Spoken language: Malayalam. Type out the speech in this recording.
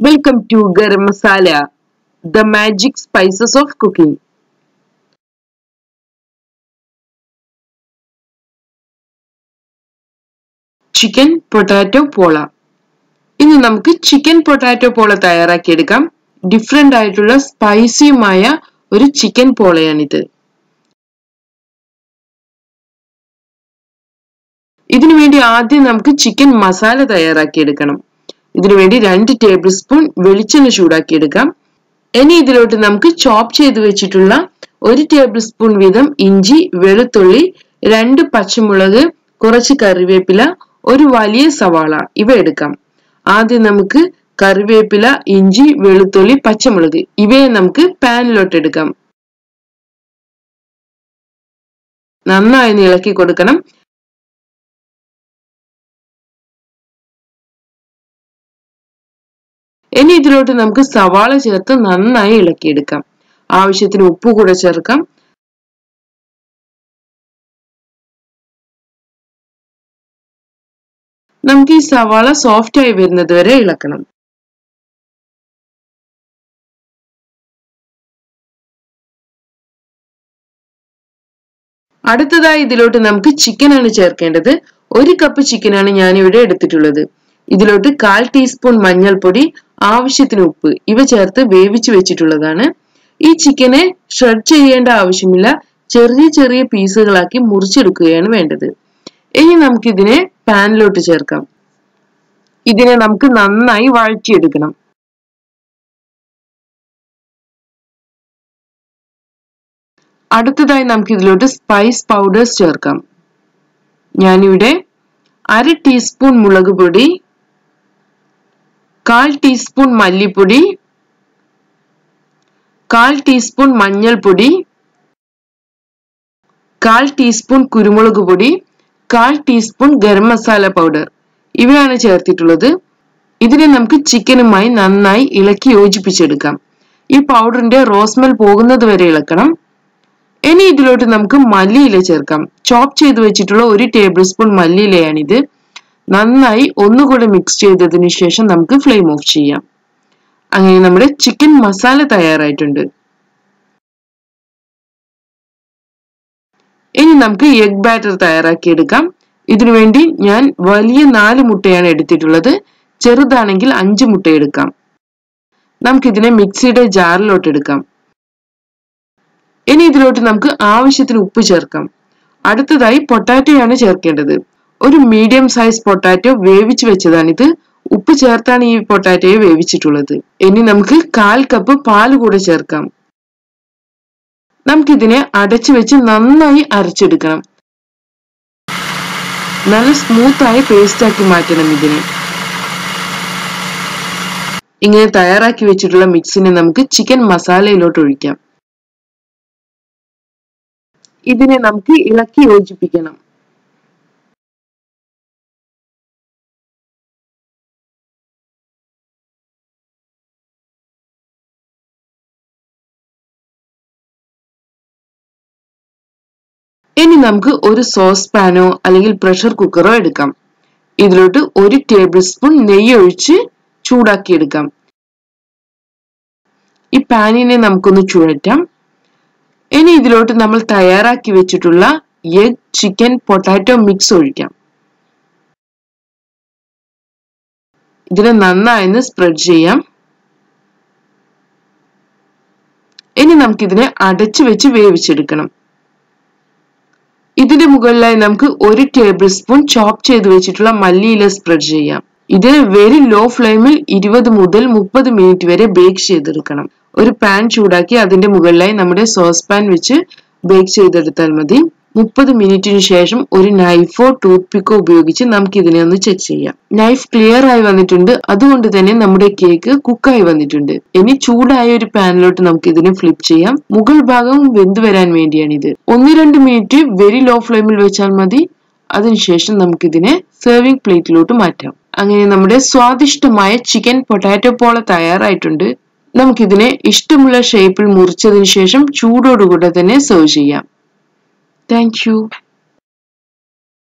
Welcome to Garam Masala the magic spices of cooking chicken potato pola ഇന്ന് നമുക്ക് ചിക്കൻ പൊട്ടാറ്റോ പോള തയ്യാറാക്കിയെടുക്കാം. ഡിഫറെന്റ് ആയിട്ടുള്ള സ്പൈസിയുമായ ഒരു ചിക്കൻ പോളയാണിത്. ഇതിനു വേണ്ടി ആദ്യം നമുക്ക് ചിക്കൻ മസാല തയ്യാറാക്കിയെടുക്കണം. ഇതിനു വേണ്ടി രണ്ട് ടേബിൾ സ്പൂൺ വെളിച്ചെണ്ണ ചൂടാക്കിയെടുക്കാം. ഇനി ഇതിലോട്ട് നമുക്ക് ചോപ്പ് ചെയ്ത് വെച്ചിട്ടുള്ള ഒരു ടേബിൾ സ്പൂൺ വീതം ഇഞ്ചി വെളുത്തുള്ളി രണ്ട് പച്ചമുളക് കുറച്ച് കറിവേപ്പില ഒരു വലിയ സവാള ഇവ എടുക്കാം. ആദ്യം നമുക്ക് കറിവേപ്പില ഇഞ്ചി വെളുത്തുള്ളി പച്ചമുളക് ഇവയെ നമുക്ക് പാനിലോട്ട് എടുക്കാം. നന്നായി ഇളക്കി കൊടുക്കണം. ഇനി ഇതിലോട്ട് നമുക്ക് സവാള ചേർത്ത് നന്നായി ഇളക്കിയെടുക്കാം. ആവശ്യത്തിന് ഉപ്പ് കൂടെ ചേർക്കാം. നമുക്ക് ഈ സവാള സോഫ്റ്റ് ആയി വരുന്നത് വരെ ഇളക്കണം. അടുത്തതായി ഇതിലോട്ട് നമുക്ക് ചിക്കനാണ് ചേർക്കേണ്ടത്. ഒരു കപ്പ് ചിക്കനാണ് ഞാൻ ഇവിടെ എടുത്തിട്ടുള്ളത്. ഇതിലോട്ട് കാൽ ടീസ്പൂൺ മഞ്ഞൾപ്പൊടി ആവശ്യത്തിന് ഉപ്പ്. ഇവ ചേർത്ത് വേവിച്ച് വെച്ചിട്ടുള്ളതാണ്. ഈ ചിക്കനെ ഷ്രെഡ് ചെയ്യേണ്ട ആവശ്യമില്ല. ചെറിയ ചെറിയ പീസുകളാക്കി മുറിച്ചെടുക്കുകയാണ് വേണ്ടത്. ഇനി നമുക്കിതിനെ പാനിലോട്ട് ചേർക്കാം. ഇതിനെ നമുക്ക് നന്നായി വഴറ്റിയെടുക്കണം. അടുത്തതായി നമുക്ക് ഇതിലോട്ട് സ്പൈസ് പൗഡേഴ്സ് ചേർക്കാം. ഞാനിവിടെ അര ടീസ്പൂൺ മുളക് പൊടി കാൽ ടീസ്പൂൺ മല്ലിപ്പൊടി കാൽ ടീസ്പൂൺ മഞ്ഞൾപ്പൊടി കാൽ ടീസ്പൂൺ കുരുമുളക് പൊടി കാൽ ടീസ്പൂൺ ഗരം മസാല പൗഡർ. ഇവയാണ് ചേർത്തിട്ടുള്ളത്. ഇതിനെ നമുക്ക് ചിക്കനുമായി നന്നായി ഇളക്കി യോജിപ്പിച്ചെടുക്കാം. ഈ പൗഡറിന്റെ റോസ്മൽ പോകുന്നത് വരെ ഇളക്കണം. ഇനി ഇതിലോട്ട് നമുക്ക് മല്ലിയില ചേർക്കാം. ചോപ്പ് ചെയ്ത് വെച്ചിട്ടുള്ള ഒരു ടേബിൾ സ്പൂൺ മല്ലിയിലയാണിത്. നന്നായി ഒന്നുകൂടെ മിക്സ് ചെയ്തതിന് ശേഷം നമുക്ക് ഫ്ലെയിം ഓഫ് ചെയ്യാം. അങ്ങനെ നമ്മുടെ ചിക്കൻ മസാല തയ്യാറായിട്ടുണ്ട്. ഇനി നമുക്ക് എഗ് ബാറ്റർ തയ്യാറാക്കിയെടുക്കാം. ഇതിനു വേണ്ടി ഞാൻ വലിയ നാല് മുട്ടയാണ് എടുത്തിട്ടുള്ളത്. ചെറുതാണെങ്കിൽ അഞ്ച് മുട്ട എടുക്കാം. നമുക്കിതിനെ മിക്സിയുടെ ജാറിലോട്ട് എടുക്കാം. ഇനി ഇതിലോട്ട് നമുക്ക് ആവശ്യത്തിന് ഉപ്പ് ചേർക്കാം. അടുത്തതായി പൊട്ടാറ്റോയാണ് ചേർക്കേണ്ടത്. ഒരു മീഡിയം സൈസ് പൊട്ടാറ്റോ വേവിച്ച് വെച്ചതാണ് ഇത് ഉപ്പ് ചേർത്താണ് ഈ പൊട്ടാറ്റോയെ വേവിച്ചിട്ടുള്ളത്. ഇനി നമുക്ക് കാൽ കപ്പ് പാൽ കൂടെ ചേർക്കാം. നമുക്കിതിനെ അടച്ചു വെച്ച് നന്നായി അരച്ചെടുക്കണം. നല്ല സ്മൂത്തായി പേസ്റ്റ് ആക്കി മാറ്റണം ഇതിനെ. ഇങ്ങനെ തയ്യാറാക്കി വെച്ചിട്ടുള്ള മിക്സിനെ നമുക്ക് ചിക്കൻ മസാലയിലോട്ട് ഒഴിക്കാം. ഇതിനെ നമുക്ക് ഇളക്കി യോജിപ്പിക്കണം. ഇനി നമുക്ക് ഒരു സോസ് പാനോ അല്ലെങ്കിൽ പ്രഷർ കുക്കറോ എടുക്കാം. ഇതിലോട്ട് ഒരു ടേബിൾ സ്പൂൺ നെയ്യ് ഒഴിച്ച് ചൂടാക്കി എടുക്കാം ഈ പാനിനെ നമുക്കൊന്ന് ചുഴറ്റാം. ഇനി ഇതിലോട്ട് നമ്മൾ തയ്യാറാക്കി വെച്ചിട്ടുള്ള എഗ് ചിക്കൻ പൊട്ടാറ്റോ മിക്സ് ഒഴിക്കാം. ഇതിനെ നന്നായി സ്പ്രെഡ് ചെയ്യാം. ഇനി നമുക്കിതിനെ അടച്ചു വെച്ച് വേവിച്ചെടുക്കണം. ഇതിന്റെ മുകളിലായി നമുക്ക് ഒരു ടേബിൾ സ്പൂൺ ചോപ്പ് ചെയ്ത് വെച്ചിട്ടുള്ള മല്ലിയില സ്പ്രെഡ് ചെയ്യാം. ഇത് വെരി ലോ ഫ്ലെയിമിൽ ഇരുപത് മുതൽ മുപ്പത് മിനിറ്റ് വരെ ബേക്ക് ചെയ്തെടുക്കണം. ഒരു പാൻ ചൂടാക്കി അതിന്റെ മുകളിലായി നമ്മുടെ സോസ് പാൻ വെച്ച് ബേക്ക് ചെയ്തെടുത്താൽ മതി. മുപ്പത് മിനിറ്റിന് ശേഷം ഒരു നൈഫോ ടൂത്ത് പിക്കോ ഉപയോഗിച്ച് നമുക്ക് ഇതിനെ ഒന്ന് ചെക്ക് ചെയ്യാം. നൈഫ് ക്ലിയർ ആയി വന്നിട്ടുണ്ട്. അതുകൊണ്ട് തന്നെ നമ്മുടെ കേക്ക് കുക്കായി വന്നിട്ടുണ്ട്. ഇനി ചൂടായ ഒരു പാനിലോട്ട് നമുക്ക് ഇതിനെ ഫ്ലിപ്പ് ചെയ്യാം. മുകൾ ഭാഗം വെന്ത് വരാൻ വേണ്ടിയാണ് ഇത് ഒന്ന് രണ്ട് മിനിറ്റ് വെരി ലോ ഫ്ലെയിമിൽ വെച്ചാൽ മതി. അതിനുശേഷം നമുക്കിതിനെ സെർവിംഗ് പ്ലേറ്റിലോട്ട് മാറ്റാം. അങ്ങനെ നമ്മുടെ സ്വാദിഷ്ടമായ ചിക്കൻ പൊട്ടാറ്റോ പോള തയ്യാറായിട്ടുണ്ട്. നമുക്കിതിനെ ഇഷ്ടമുള്ള ഷേപ്പിൽ മുറിച്ചതിന് ശേഷം ചൂടോടുകൂടെ തന്നെ സെർവ് ചെയ്യാം. Thank you.